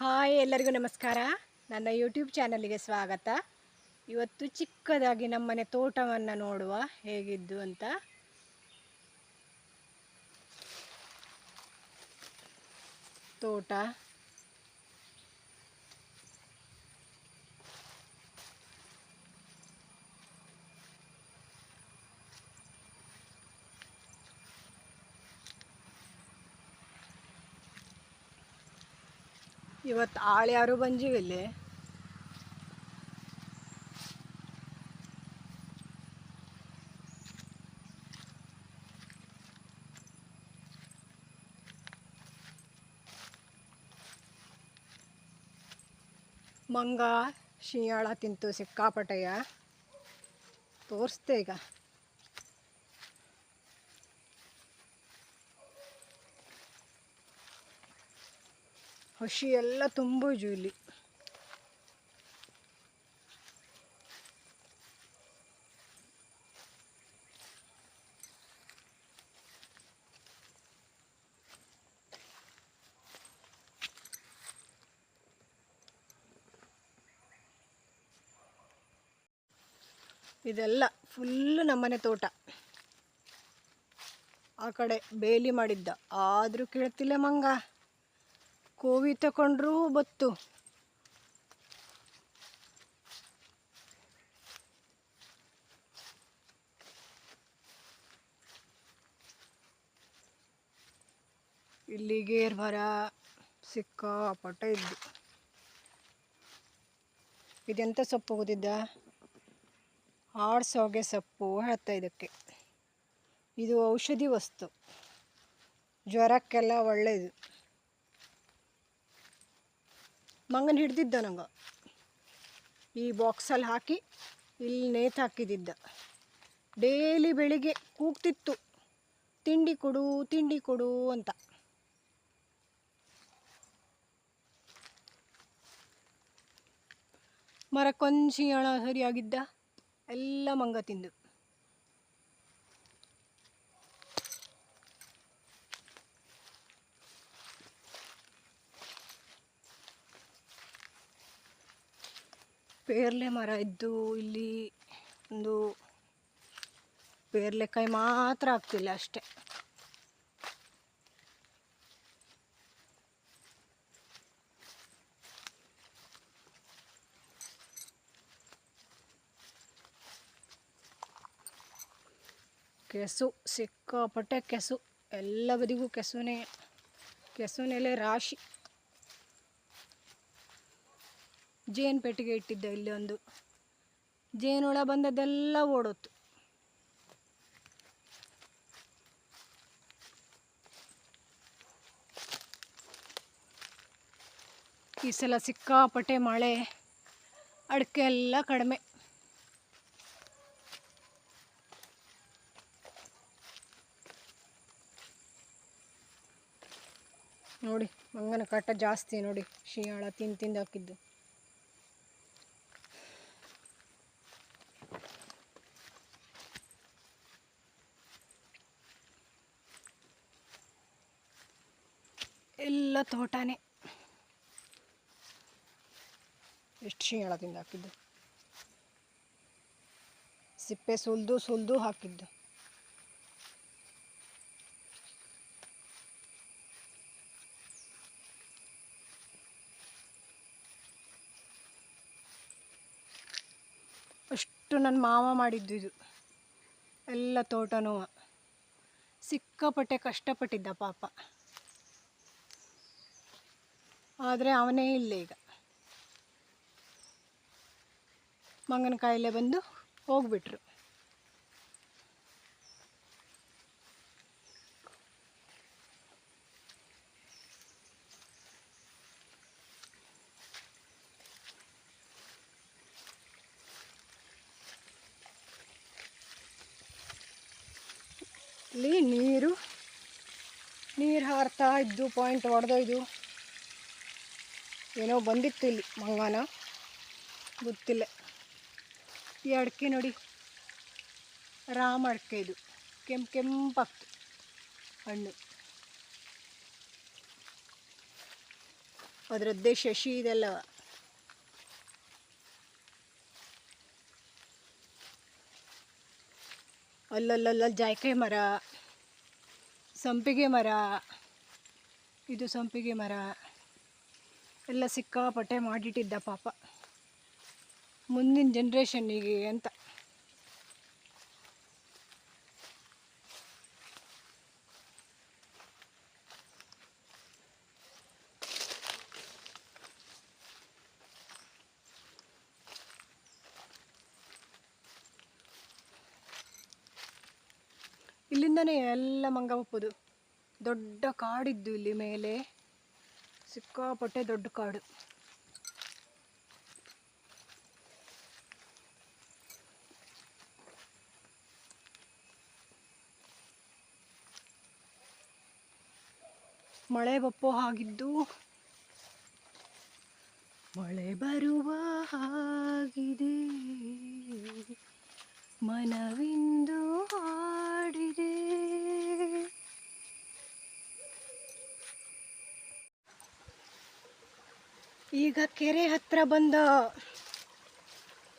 Hi ಎಲ್ಲರಿಗೂ ನಮಸ್ಕಾರ. ನನ್ನ ಯೂಟ್ಯೂಬ್ ಚಾನಲ್ಗೆ ಸ್ವಾಗತ. ಇವತ್ತು ಚಿಕ್ಕದಾಗಿ ನಮ್ಮನೆ ತೋಟವನ್ನು ನೋಡುವ ಹೇಗಿದ್ದು ಅಂತ. ತೋಟ. ಇವತ್ತು ಆಳ್ಯಾರು ಬಂಜಿವಿಲ್ಲಿ ಮಂಗ ಶಿಯಾಳ ತಿಂತು ಸಿಕ್ಕಾಪಟ್ಟೆಯ. ತೋರಿಸ್ತೆ ಈಗ. ಹಸಿ ಎಲ್ಲ ತುಂಬ ಇಲ್ಲಿ. ಇದೆಲ್ಲ ಫುಲ್ಲು ನಮ್ಮನೆ ತೋಟ. ಆ ಕಡೆ ಬೇಲಿ ಮಾಡಿದ್ದ. ಆದರೂ ಕೇಳ್ತಿಲ್ಲ ಮಂಗ. ಕೋವಿ ತಕೊಂಡ್ರು ಬತ್ತು. ಇಲ್ಲಿ ಗೇರ್ ಮರ ಸಿಕ್ಕಾಪಟ್ಟೆ ಇದ್ದು. ಇದೆಂತ ಸೊಪ್ಪು ಗೊತ್ತಿದ್ದ ಆಡ್ಸೋಗೆ ಸೊಪ್ಪು ಹೇಳ್ತಾ ಇದಕ್ಕೆ. ಇದು ಔಷಧಿ ವಸ್ತು. ಜ್ವರಕ್ಕೆಲ್ಲ ಒಳ್ಳೆಯದು ಮಂಗನ ಹಿಡ್ದಿದ್ದ ನಂಗೆ. ಈ ಬಾಕ್ಸಲ್ಲಿ ಹಾಕಿ ಇಲ್ಲಿ ನೇತು ಹಾಕಿದ್ದಿದ್ದ ಡೈಲಿ ಬೆಳಿಗ್ಗೆ ಕೂಗ್ತಿತ್ತು. ತಿಂಡಿ ಕೊಡು ತಿಂಡಿ ಕೊಡು ಅಂತ. ಮರಕ್ಕೊಂದು ಹಣ ಸರಿಯಾಗಿದ್ದ ಎಲ್ಲ ಮಂಗ ತಿಂದು. ಪೇರ್ಲೆ ಮರ ಇದ್ದು ಇಲ್ಲಿ ಒಂದು ಪೇರ್ಲೆಕಾಯಿ ಮಾತ್ರ ಆಗ್ತಿಲ್ಲ ಅಷ್ಟೆ. ಕೆಸು, ಸಿಕ್ಕಾಪಟ್ಟೆ ಕೆಸು. ಎಲ್ಲ ಬದಿಗೂ ಕೆಸುನೇ, ಕೆಸುನೆಲೆ ರಾಶಿ. ಜೇನು ಪೆಟ್ಟಿಗೆ ಇಟ್ಟಿದ್ದೆ ಇಲ್ಲಿ ಒಂದು. ಜೇನುಳ ಬಂದದ್ದೆಲ್ಲ ಓಡೋತು. ಈ ಸಲ ಸಿಕ್ಕಾಪಟ್ಟೆ ಮಳೆ, ಅಡಿಕೆ ಎಲ್ಲ ಕಡಿಮೆ. ನೋಡಿ, ಮಂಗನ ಕಾಟ ಜಾಸ್ತಿ ನೋಡಿ, ಶಿಯಾಳ ತಿಂದು ತಿಂದು ಹಾಕಿದ್ದು. ಎಲ್ಲ ತೋಟನೇ. ಎಷ್ಟು ಶಿಯಾಳ ತಿಂದು ಹಾಕಿದ್ದು? ಸಿಪ್ಪೆ ಸುಲಿದು ಸುಲಿದು ಹಾಕಿದ್ದು. ಅಷ್ಟು ನನ್ನ ಮಾವ ಮಾಡಿದ್ದು ಇದು. ಎಲ್ಲ ತೋಟನೂ. ಸಿಕ್ಕಾಪಟ್ಟೆ ಕಷ್ಟಪಟ್ಟಿದ್ದ ಪಾಪ. ಆದರೆ ಅವನೇ ಇಲ್ಲ ಈಗ. ಮಂಗನ ಕಾಯಿಲೆ ಬಂದು ಹೋಗ್ಬಿಟ್ರು. ಇಲ್ಲಿ ನೀರು ನೀರು ಹಾರ್ತಾ ಇದ್ದು ಪಾಯಿಂಟ್ ಹೊಡೆದೊಯ್ದು ಏನೋ ಬಂದಿತ್ತು ಇಲ್ಲಿ ಮಂಗನ. ಗೊತ್ತಿಲ್ಲ. ಈ ಅಡಿಕೆ ನೋಡಿ. ರಾಮ ಅಡಿಕೆ ಇದು. ಕೆಂಪು ಕೆಂಪಾಗ್ತು ಹಣ್ಣು. ಅದರದ್ದೇ ಶಶಿ ಇದೆಲ್ಲ. ಅಲ್ಲಲ್ಲಲ್ಲ ಜಾಯ್ಕಾಯಿ ಮರ, ಸಂಪಿಗೆ ಮರ. ಇದು ಸಂಪಿಗೆ ಮರ. ಎಲ್ಲ ಸಿಕ್ಕಾಪಟ್ಟೆ ಮಾಡಿಟ್ಟಿದ್ದ ಪಾಪ. ಮುಂದಿನ ಜನ್ರೇಷನ್ನಿಗೆ ಅಂತ. ಇಲ್ಲಿಂದನೇ ಎಲ್ಲ ಮಂಗ ಒಪ್ಪುದು. ದೊಡ್ಡ ಕಾಡಿದ್ದು ಇಲ್ಲಿ ಮೇಲೆ. ಸಿಕ್ಕಾಪಟ್ಟೆ ದೊಡ್ಡ ಕಾಡು. ಮಳೆ ಬಪ್ಪೋ ಆಗಿದ್ದು ಮಳೆ ಬರುವ ಈಗ ಕೆರೆ ಹತ್ರ ಬಂದ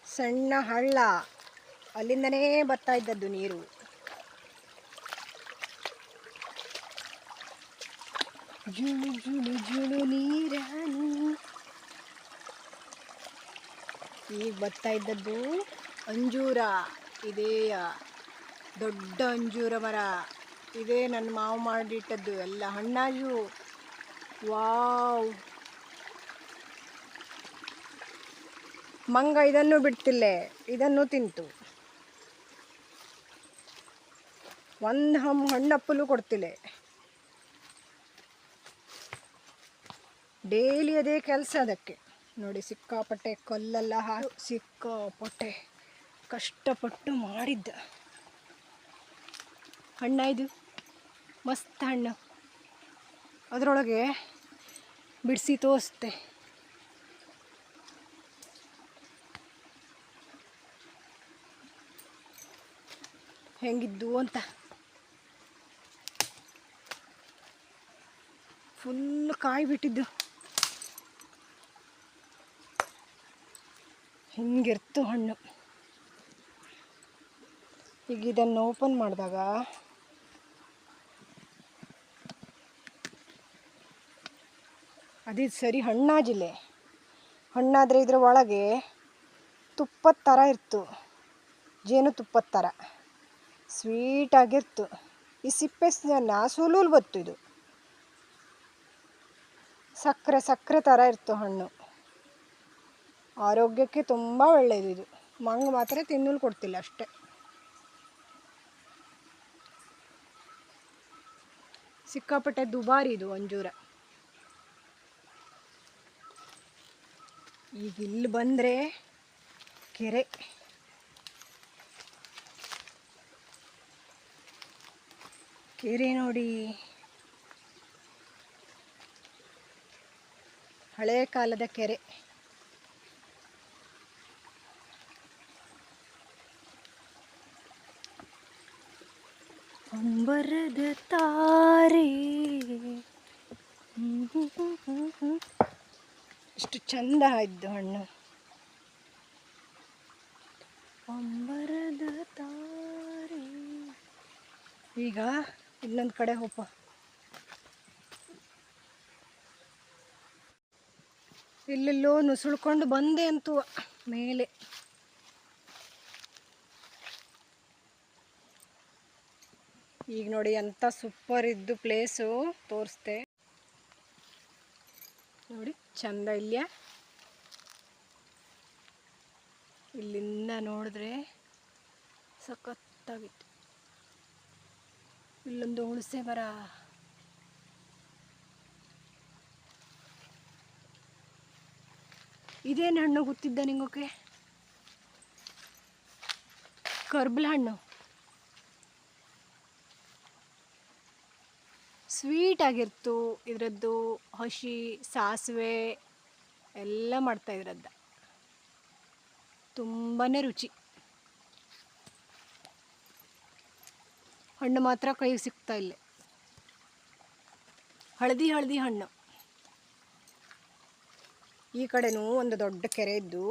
ಸಣ್ಣ ಹಳ್ಳ. ಅಲ್ಲಿಂದನೇ ಬರ್ತಾ ಇದ್ದದ್ದು ನೀರು. ಜುಳು ಜುಳು ಜುಳು ನೀರಾನು ಈಗ ಬರ್ತಾ ಇದ್ದದ್ದು ಅಂಜೂರ. ಇದೇ ದೊಡ್ಡ ಅಂಜೂರ ಮರ. ಇದೇ ನನ್ನ ಮಾವು ಮಾಡಿಟ್ಟದ್ದು. ಎಲ್ಲ ಹಣ್ಣಾಗಿಯೂ ವಾವ್. ಮಂಗ, ಇದನ್ನು ಬಿಡ್ತಿಲ್ಲೆ, ಇದನ್ನು ತಿಂತು. ಒಂದು ಹಮ್ ಹಣ್ಣಪ್ಪಲು ಕೊಡ್ತಿಲ್ಲೆ. ಡೈಲಿ ಅದೇ ಕೆಲಸ ಅದಕ್ಕೆ. ನೋಡಿ, ಸಿಕ್ಕಾಪಟ್ಟೆ ಕಲ್ಲೆಲ್ಲ ಹಾಕಿ ಸಿಕ್ಕಾಪಟ್ಟೆ ಕಷ್ಟಪಟ್ಟು ಮಾಡಿದ್ದ. ಹಣ್ಣ ಇದು, ಮಸ್ತ್ ಹಣ್ಣು ಅದರೊಳಗೆ ಬಿಡಿಸಿ ತೋರಿಸ್ತೆ. ಹೆಂಗಿದ್ದು ಅಂತ. ಫುಲ್ ಕಾಯಿ ಬಿಟ್ಟಿದ್ದು. ಹಿಂಗಿರ್ತು ಹಣ್ಣು. ಈಗ ಇದನ್ನು ಓಪನ್ ಮಾಡಿದಾಗ ಅದಿದು ಸರಿ ಹಣ್ಣಾಜಿಲ್ಲೆ ಹಣ್ಣಾದರೆ ಇದ್ರ ಒಳಗೆ ತುಪ್ಪದ ಥರ ಇರ್ತು. ಜೇನು ತುಪ್ಪದ ಥರ ಸ್ವೀಟಾಗಿರ್ತು. ಈ ಸಿಪ್ಪೆ ಸ- ಸುಲುಲ್ ಬತ್ತು ಇದು. ಸಕ್ಕರೆ ಸಕ್ಕರೆ ಥರ ಇರ್ತು ಹಣ್ಣು. ಆರೋಗ್ಯಕ್ಕೆ ತುಂಬ ಒಳ್ಳೆಯದು ಇದು. ಮಂಗ್ ಮಾತ್ರ ತಿನ್ನಲು ಕೊಡ್ತಿಲ್ಲ ಅಷ್ಟೇ. ಸಿಕ್ಕಾಪಟ್ಟೆ ದುಬಾರಿ ಇದು ಅಂಜೂರ ಈಗ ಇಲ್ಲಿ ಬಂದರೆ ಕೆರೆ. ಕೆರೆ ನೋಡಿ. ಹಳೆ ಕಾಲದ ಕೆರೆ. ಅಂಬರದ ತಾರೆ. ಎಷ್ಟು ಚಂದ ಇದ್ದು ಹಣ್ಣು. ಅಂಬರದ ತಾರೆ. ಈಗ ಇನ್ನೊಂದು ಕಡೆ ಹೋಪ ಇಲ್ಲೆಲ್ಲೋ ನುಸುಳ್ಕೊಂಡು ಬಂದೆ ಅಂತೂ ಮೇಲೆ. ಈಗ ನೋಡಿ ಎಂಥ ಸೂಪರ್ ಇದ್ದು ಪ್ಲೇಸು ತೋರಿಸ್ದೆ. ನೋಡಿ, ಚಂದ ಇಲ್ಲ ಇಲ್ಲಿಂದ ನೋಡಿದ್ರೆ ಸಖತ್ತಾಗಿತ್ತು. ಇಲ್ಲೊಂದು ಹುಣಸೆ ಮರ. ಇದೇನು ಹಣ್ಣು ಗೊತ್ತಿದ್ದ ನಿಂಗೋಕೆ? ಕರ್ಬಲ ಹಣ್ಣು. ಸ್ವೀಟ್ ಆಗಿರ್ತು, ಇದರದ್ದು ಹಸಿ, ಸಾಸಿವೆ, ಎಲ್ಲ ಮಾಡ್ತಾ ಇದ್ರದ್ದು. ತುಂಬಾ ರುಚಿ. ಹಣ್ಣು ಮಾತ್ರ ಕೈಗೆ ಸಿಗ್ತಾ ಇಲ್ಲ. ಹಳದಿ ಹಳದಿ ಹಣ್ಣು. ಈ ಕಡೆನೂ ಒಂದು ದೊಡ್ಡ ಕೆರೆ ಇದ್ದು,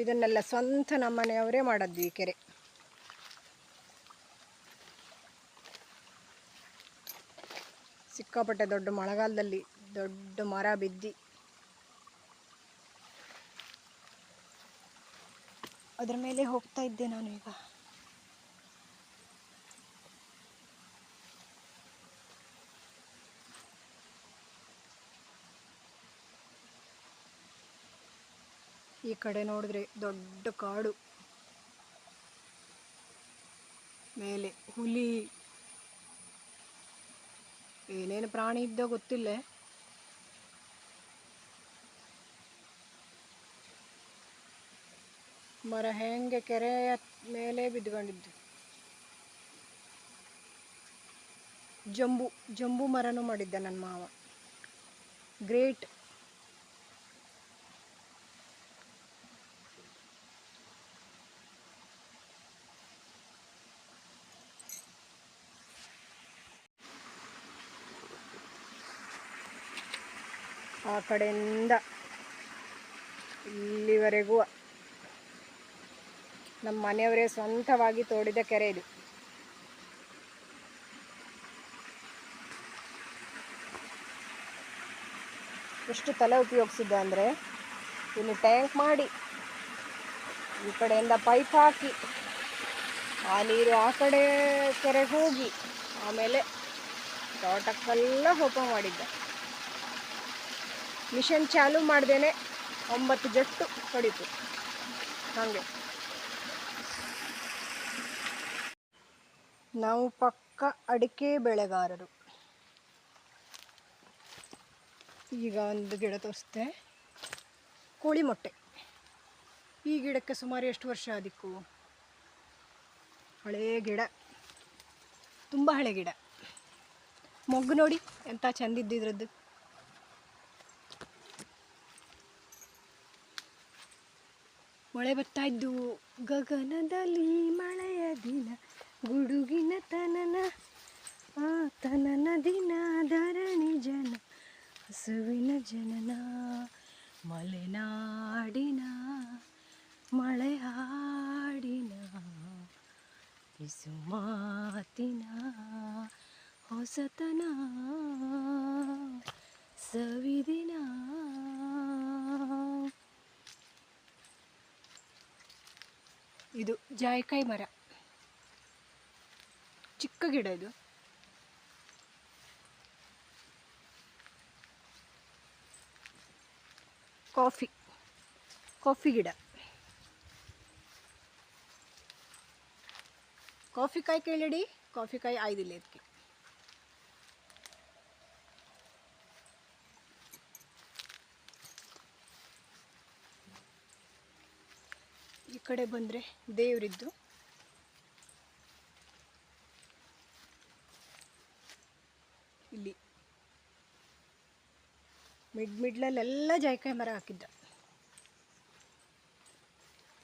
ಇದನ್ನೆಲ್ಲ ಸ್ವಂತ ನಮ್ಮನೆಯವರೇ ಮಾಡದ್ದು ಈ ಕೆರೆ. ಸಿಕ್ಕಾಪಟ್ಟೆ ದೊಡ್ಡ ಮಳೆಗಾಲದಲ್ಲಿ ದೊಡ್ಡ ಮರ ಬಿದ್ದಿ ಅದರ ಮೇಲೆ ಹೋಗ್ತಾ ಇದ್ದೆ ನಾನು ಈಗ. ಈ ಕಡೆ ನೋಡಿದ್ರೆ ದೊಡ್ಡ ಕಾಡು. ಮೇಲೆ ಹುಲಿ. ಏನೇನು ಪ್ರಾಣಿ ಇದ್ದೋ ಗೊತ್ತಿಲ್ಲ. ಮರ ಹೆಂಗೆ ಕೆರೆಯ ಮೇಲೆ ಬಿದ್ದುಕೊಂಡಿದ್ದು. ಜಂಬು ಜಂಬು ಮರನೂ ಮಾಡಿದ್ದ ನನ್ನ ಮಾವ. ಗ್ರೇಟ್. ಆ ಕಡೆಯಿಂದ ಇಲ್ಲಿವರೆಗೂ ನಮ್ಮ ಮನೆಯವರೇ ಸ್ವಂತವಾಗಿ ತೋಡಿದ ಕೆರೆ ಇದು. ಎಷ್ಟು ತಲೆ ಉಪಯೋಗಿಸಿದ್ದೆ ಅಂದರೆ ಇಲ್ಲಿ ಟ್ಯಾಂಕ್ ಮಾಡಿ, ಈ ಕಡೆಯಿಂದ ಪೈಪ್ ಹಾಕಿ, ಆ ನೀರು ಆ ಕಡೆ ಕೆರೆ ಹೋಗಿ, ಆಮೇಲೆ ತೋಟಕ್ಕೆಲ್ಲ ಹೋಪ ಮಾಡಿದ್ದೆ. ಮಿಷನ್ ಚಾಲು ಮಾಡ್ದೇನೆ ಒಂಬತ್ತು ಜಟ್ಟು ಕಡಿತು. ಹಾಗೆ. ನಾವು ಪಕ್ಕ ಅಡಿಕೆ ಬೆಳೆಗಾರರು. ಈಗ ಒಂದು ಗಿಡ ತೋರಿಸ್ತೆ. ಕೋಳಿ ಮೊಟ್ಟೆ. ಈ ಗಿಡಕ್ಕೆ ಸುಮಾರು ಎಷ್ಟು ವರ್ಷ ಆದಿಕ್ಕು? ಹಳೇ ಗಿಡ. ತುಂಬ ಹಳೆ ಗಿಡ. ಮೊಗ್ಗು ನೋಡಿ ಎಂಥ ಚೆಂದಿದ್ದು ಇದ್ರದ್ದು. ಮಳೆ ಬರ್ತಾ ಇದ್ದು ಗಗನದಲ್ಲಿ ಮಳೆಯ ದಿನ. ಗುಡುಗಿನ ತನನ ಆ ತನನ ದಿನ ಧರಣಿ ಜನ, ಹಸುವಿನ ಜನನ, ಮಲೆನಾಡಿನ ಮಳೆ ಹಾಡಿನ ಮಾತಿನ ಹೊಸತನ, ಸವಿದಿನ. ಇದು ಜಾಯಿಕಾಯಿ ಮರ. ಚಿಕ್ಕ ಗಿಡ ಇದು. ಕಾಫಿ. ಕಾಫಿ ಗಿಡ. ಕಾಫಿ ಕಾಯಿ ಕೇಳಿಡಿ? ಕಾಫಿ ಕಾಯಿ ಆಯ್ದಿಲ್ಲ ಇದಕ್ಕೆ ಈ ಕಡೆ ಬಂದರೆ ದೇವರಿದ್ದು. ಇಲ್ಲಿ. ಮಿಡ್ ಮಿಡ್ಲಲ್ಲೆಲ್ಲ ಜಾಯ್ಕಾಯಿ ಮರ ಹಾಕಿದ್ದ.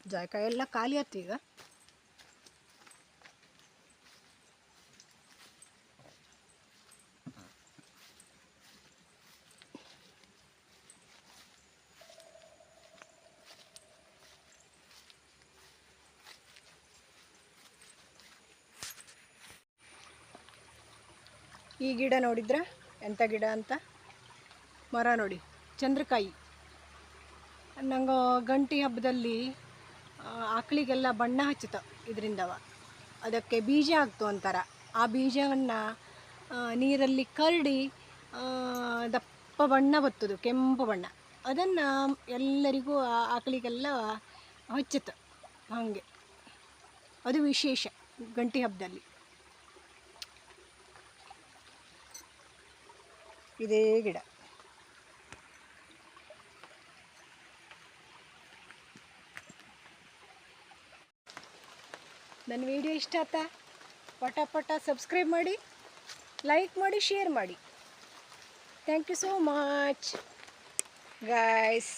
ಜಾಯ್ಕಾಯಿ ಎಲ್ಲ ಖಾಲಿ ಆಯ್ತು ಈಗ. ಈ ಗಿಡ ನೋಡಿದ್ರ? ಎಂಥ ಗಿಡ ಅಂತ? ಮರ ನೋಡಿ. ಚಂದ್ರಕಾಯಿ. ನಂಗೆ ಗಂಟಿ ಹಬ್ಬದಲ್ಲಿ ಆಕಳಿಗೆಲ್ಲ ಬಣ್ಣ ಹಚ್ಚುತ್ತ ಇದರಿಂದವ. ಅದಕ್ಕೆ ಬೀಜ ಆಗ್ತು ಅಂತಾರ. ಆ ಬೀಜವನ್ನು ನೀರಲ್ಲಿ ಕರಡಿ ದಪ್ಪ ಬಣ್ಣ ಬತ್ತದು, ಕೆಂಪು ಬಣ್ಣ. ಅದನ್ನು ಎಲ್ಲರಿಗೂ ಆಕಳಿಗೆಲ್ಲ ಹಚ್ಚುತ್ತ. ಹಾಗೆ. ಅದು ವಿಶೇಷ ಗಂಟಿ ಹಬ್ಬದಲ್ಲಿ. ಇದೇ ಗಿಡ. ನನ್ನ ವಿಡಿಯೋ ಇಷ್ಟ ಆತ? ಪಟ ಪಟ ಸಬ್ಸ್ಕ್ರೈಬ್ ಮಾಡಿ, ಲೈಕ್ ಮಾಡಿ, ಶೇರ್ ಮಾಡಿ. Thank you so much. Guys.